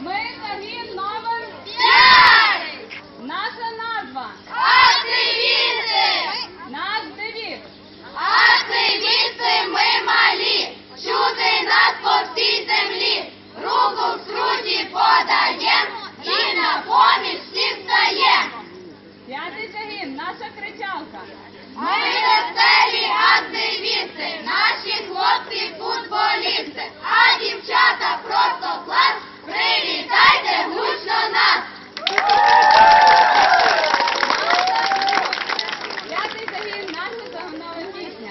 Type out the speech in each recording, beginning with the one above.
Ми загін номер П'ять! наша назва. Активісти! Наш девіз. Активісти ми малі! Чути нас по всій землі! Руку в скруті подаєм і на поміч всім стаєм! П'ятий загін, наша кричалка. Ми веселі активісти, наші хлопці футболісти, а дівчата просто клас. Привітайте гучно нас! П'ятий загін, наша загонова пісня.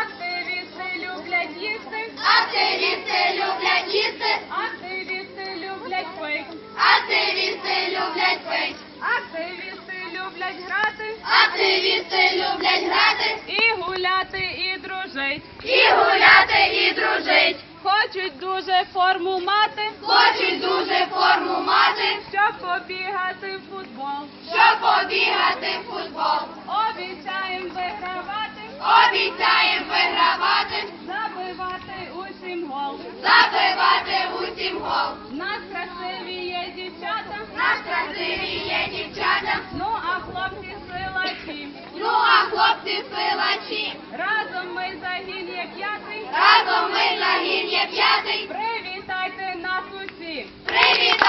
Активісти люблять їсти. Активісти люблять їсти, Активісти люблять пить. активісти люблять пить, Активісти люблять грати. активісти люблять грати, І гуляти, і дружить. і гуляти, і дружить. Хочуть дуже форму мати, Хочуть дуже форму мати, щоб побігати в футбол. щоб побігати в футбол. Обіцяємо вигравати, Обіцяєм п'ятий. Привітайте